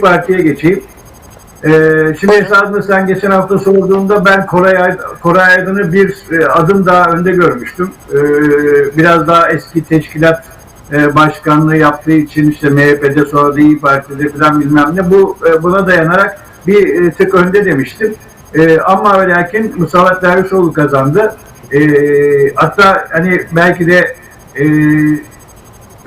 Parti'ye geçeyim. Ee, şimdi esasında sen geçen hafta sorduğunda ben Koray, Ay- Koray Aydın'ı bir e, adım daha önde görmüştüm. Ee, biraz daha eski teşkilat e, başkanlığı yaptığı için işte MHP'de sonra da İyi Parti'de falan bilmem ne bu e, buna dayanarak bir e, tık önde demiştim. E, ama ve lakin Musavat Dervişoğlu kazandı. E, hatta hani belki de e,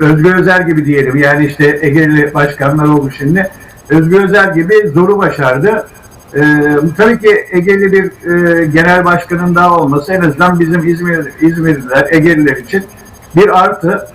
Özgür Özel gibi diyelim. Yani işte Ege'li başkanlar oldu şimdi. Özgür Özel gibi zoru başardı. Ee, tabii ki Ege'li bir e, genel başkanın daha olması en azından bizim İzmir İzmirliler, Ege'liler için bir artı.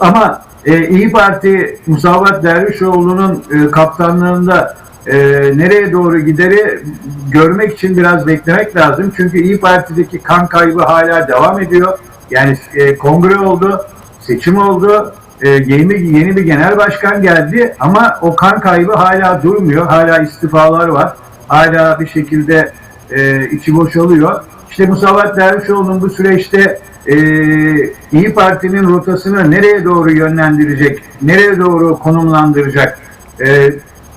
Ama e, İyi Parti Musavat Dervişoğlu'nun e, kaptanlığında e, nereye doğru gideri görmek için biraz beklemek lazım. Çünkü İyi Parti'deki kan kaybı hala devam ediyor. Yani e, kongre oldu, seçim oldu, e, yeni, yeni bir genel başkan geldi ama o kan kaybı hala durmuyor. Hala istifalar var. Hala bir şekilde e, içi boşalıyor. İşte Musavat Dervişoğlu'nun bu süreçte e, İyi Parti'nin rotasını nereye doğru yönlendirecek, nereye doğru konumlandıracak? E,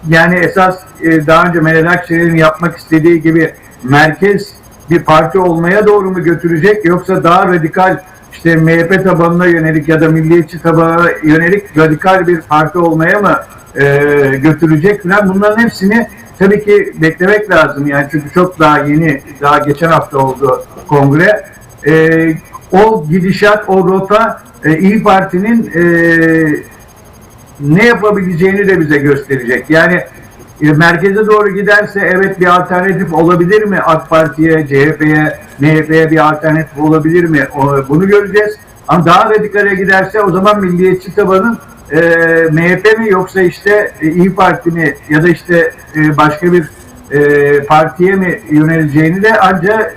yani esas e, daha önce Meral Akşener'in yapmak istediği gibi merkez bir parti olmaya doğru mu götürecek yoksa daha radikal işte MHP tabanına yönelik ya da milliyetçi tabanına yönelik radikal bir parti olmaya mı e, götürecek falan bunların hepsini tabii ki beklemek lazım yani çünkü çok daha yeni daha geçen hafta oldu kongre E, o gidişat o rota e, İyi Parti'nin e, ne yapabileceğini de bize gösterecek. Yani e, merkeze doğru giderse evet bir alternatif olabilir mi AK Parti'ye, CHP'ye, MHP'ye bir alternatif olabilir mi? O- bunu göreceğiz. Ama daha radikale giderse o zaman milliyetçi tabanın e, MHP mi yoksa işte e, İyi Parti mi ya da işte e, başka bir e, partiye mi yöneleceğini de ancak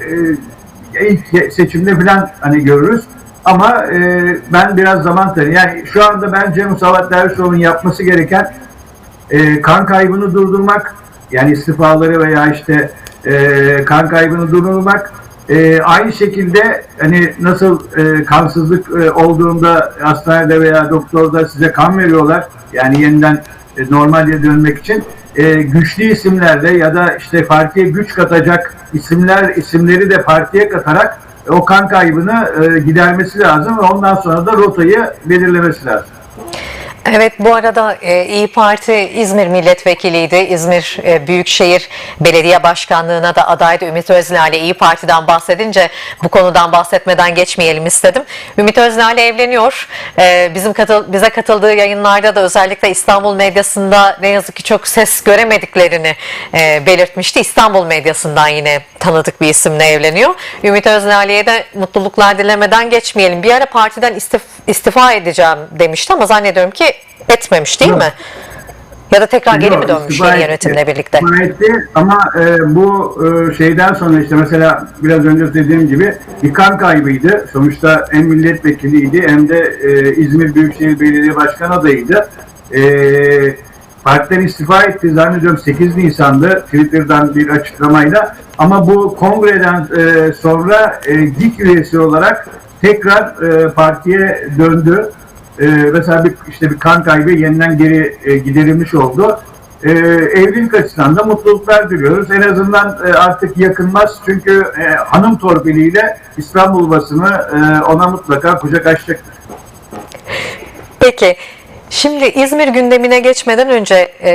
e, ilk seçimde falan hani görürüz. Ama e, ben biraz zaman tanıyorum. Yani şu anda bence Musavat Dervişoğlu'nun yapması gereken e, kan kaybını durdurmak yani istifaları veya işte e, kan kaybını durdurmak e, aynı şekilde hani nasıl e, kansızlık e, olduğunda hastanede veya doktorda size kan veriyorlar yani yeniden e, normale dönmek için e, güçlü isimlerle ya da işte partiye güç katacak isimler isimleri de partiye katarak o kan kaybını e, gidermesi lazım ve ondan sonra da rotayı belirlemesi lazım. Evet bu arada e, İyi Parti İzmir milletvekiliydi. İzmir e, Büyükşehir Belediye Başkanlığı'na da adaydı Ümit Özdağ'la İyi Parti'den bahsedince bu konudan bahsetmeden geçmeyelim istedim. Ümit Özdağ evleniyor. E, bizim katıl, bize katıldığı yayınlarda da özellikle İstanbul medyasında ne yazık ki çok ses göremediklerini belirtmişti. İstanbul medyasından yine tanıdık bir isimle evleniyor. Ümit Özdağ'lı'ya da mutluluklar dilemeden geçmeyelim. Bir ara partiden istif, istifa edeceğim demişti ama zannediyorum ki etmemiş değil Yok. mi? Ya da tekrar geri mi dönmüş yeni yönetimle birlikte? İstifa etti ama e, bu e, şeyden sonra işte mesela biraz önce dediğim gibi bir kan kaybıydı. Sonuçta hem milletvekiliydi hem de e, İzmir Büyükşehir Belediye Başkanı adayıydı. E, partiden istifa etti zannediyorum 8 Nisan'dı Twitter'dan bir açıklamayla. Ama bu kongreden e, sonra e, GİK üyesi olarak tekrar e, partiye döndü. Ee, mesela bir, işte bir kan kaybı yeniden geri e, giderilmiş oldu. Ee, evlilik açısından da mutluluklar diliyoruz. En azından e, artık yakınmaz çünkü e, hanım torpiliyle İstanbul basını e, ona mutlaka kucak açacaktır. Peki. Şimdi İzmir gündemine geçmeden önce e,